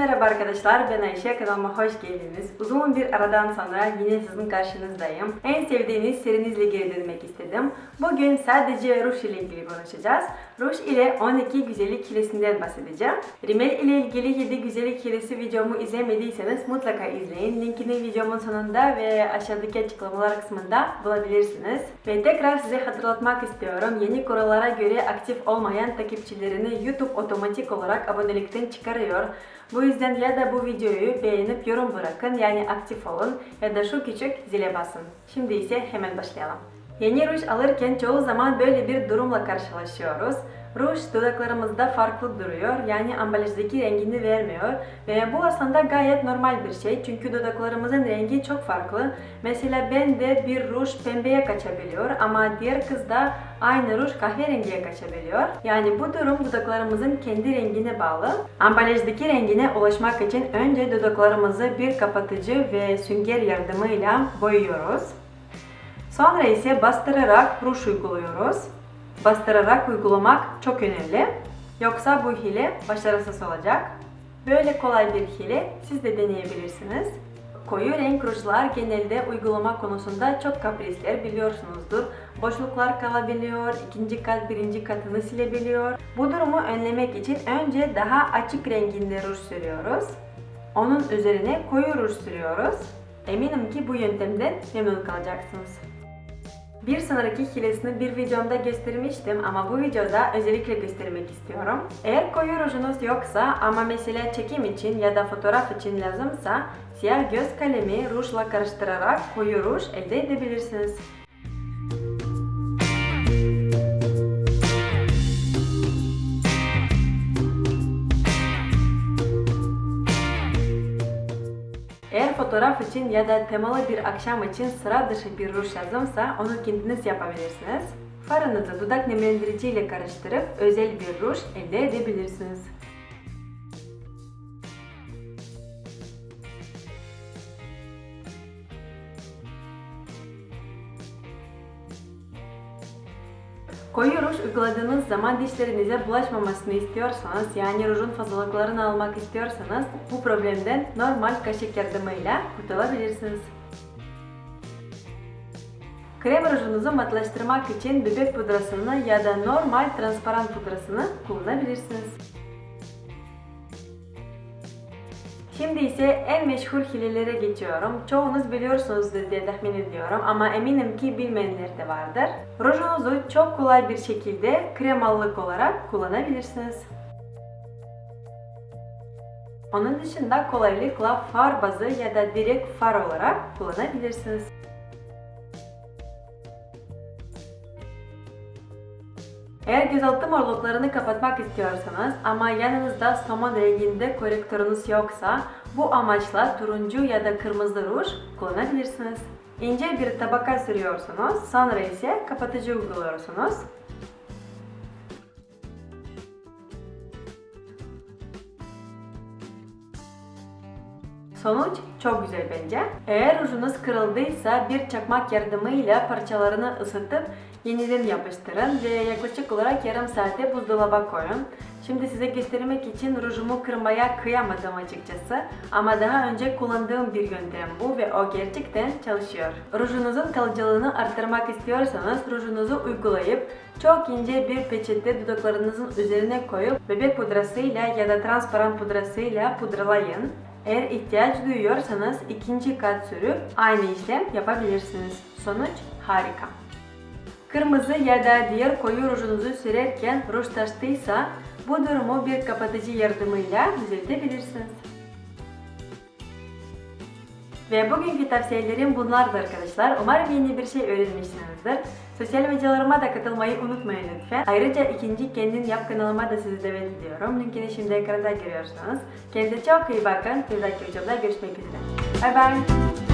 arkadaşlar, ben Ayşe. Kanalıma hoş geldiniz. Uzun bir aradan sonra yine sizin karşınızdayım. En sevdiğiniz serinizle geri dönmek istedim. Bugün sadece ruj ile ilgili konuşacağız. Ruj ile 12 güzellik hilesinden bahsedeceğim. Rimel ile ilgili 7 güzellik hilesi videomu izlemediyseniz mutlaka izleyin. Linkini videomun sonunda ve aşağıdaki açıklamalar kısmında bulabilirsiniz. Ve tekrar size hatırlatmak istiyorum. Yeni kurallara göre aktif olmayan takipçilerini YouTube otomatik olarak abonelikten çıkarıyor. Bu yüzden ya da bu videoyu beğenip yorum bırakın yani aktif olun ya da şu küçük zile basın. Şimdi ise hemen başlayalım. Yeni ruj alırken çoğu zaman böyle bir durumla karşılaşıyoruz. Ruj dudaklarımızda farklı duruyor yani ambalajdaki rengini vermiyor ve bu aslında gayet normal bir şey çünkü dudaklarımızın rengi çok farklı. Mesela ben de bir ruj pembeye kaçabiliyor ama diğer kızda aynı ruj kahverengiye kaçabiliyor. Yani bu durum dudaklarımızın kendi rengine bağlı. Ambalajdaki rengine ulaşmak için önce dudaklarımızı bir kapatıcı ve sünger yardımıyla boyuyoruz. Sonra ise bastırarak ruj uyguluyoruz. Bastırarak uygulamak çok önemli. Yoksa bu hile başarısız olacak. Böyle kolay bir hile siz de deneyebilirsiniz. Koyu renk rujlar genelde uygulama konusunda çok kaprisler biliyorsunuzdur. Boşluklar kalabiliyor, ikinci kat birinci katını silebiliyor. Bu durumu önlemek için önce daha açık renginde ruj sürüyoruz. Onun üzerine koyu ruj sürüyoruz. Eminim ki bu yöntemden memnun kalacaksınız. Bir sonraki hilesini bir videomda göstermiştim ama bu videoda özellikle göstermek istiyorum. Eğer koyu rujunuz yoksa ama mesela çekim için ya da fotoğraf için lazımsa siyah göz kalemi rujla karıştırarak koyu ruj elde edebilirsiniz. Eğer fotoğraf için ya da temalı bir akşam için sıra dışı bir ruj lazımsa onu kendiniz yapabilirsiniz. Farınızı dudak nemlendirici ile karıştırıp özel bir ruj elde edebilirsiniz. Koyu ruj uyguladığınız zaman dişlerinize bulaşmamasını istiyorsanız yani rujun fazlalıklarını almak istiyorsanız bu problemden normal kaşık yardımıyla kurtulabilirsiniz. Krem rujunuzu matlaştırmak için bebek pudrasını ya da normal transparan pudrasını kullanabilirsiniz. Şimdi ise en meşhur hilelere geçiyorum. Çoğunuz biliyorsunuzdur diye tahmin ediyorum ama eminim ki bilmeyenler de vardır. Rujunuzu çok kolay bir şekilde kremalık olarak kullanabilirsiniz. Onun dışında kolaylıkla far bazı ya da direkt far olarak kullanabilirsiniz. Eğer gözaltı morluklarını kapatmak istiyorsanız ama yanınızda somon renginde korektörünüz yoksa bu amaçla turuncu ya da kırmızı ruj kullanabilirsiniz. İnce bir tabaka sürüyorsunuz, sonra ise kapatıcı uyguluyorsunuz. Sonuç çok güzel bence. Eğer rujunuz kırıldıysa bir çakmak yardımıyla parçalarını ısıtıp yeniden yapıştırın ve yaklaşık olarak yarım saate buzdolaba koyun. Şimdi size göstermek için rujumu kırmaya kıyamadım açıkçası ama daha önce kullandığım bir yöntem bu ve o gerçekten çalışıyor. Rujunuzun kalıcılığını arttırmak istiyorsanız rujunuzu uygulayıp çok ince bir peçete dudaklarınızın üzerine koyup bebek pudrasıyla ya da transparan pudrasıyla pudralayın. Eğer ihtiyaç duyuyorsanız ikinci kat sürüp aynı işlem yapabilirsiniz. Sonuç harika. Kırmızı ya da diğer koyu rujunuzu sürerken ruj taştıysa bu durumu bir kapatıcı yardımıyla düzeltebilirsiniz. Ve bugünkü tavsiyelerim bunlardı arkadaşlar. Umarım yeni bir şey öğrenmişsinizdir. Sosyal medyalarıma da katılmayı unutmayın lütfen. Ayrıca ikinci kendin yap kanalıma da sizi davet ediyorum. Linkini şimdi ekranda görüyorsunuz. Kendinize çok iyi bakın. Bir dahaki videoda görüşmek üzere. Bye bye.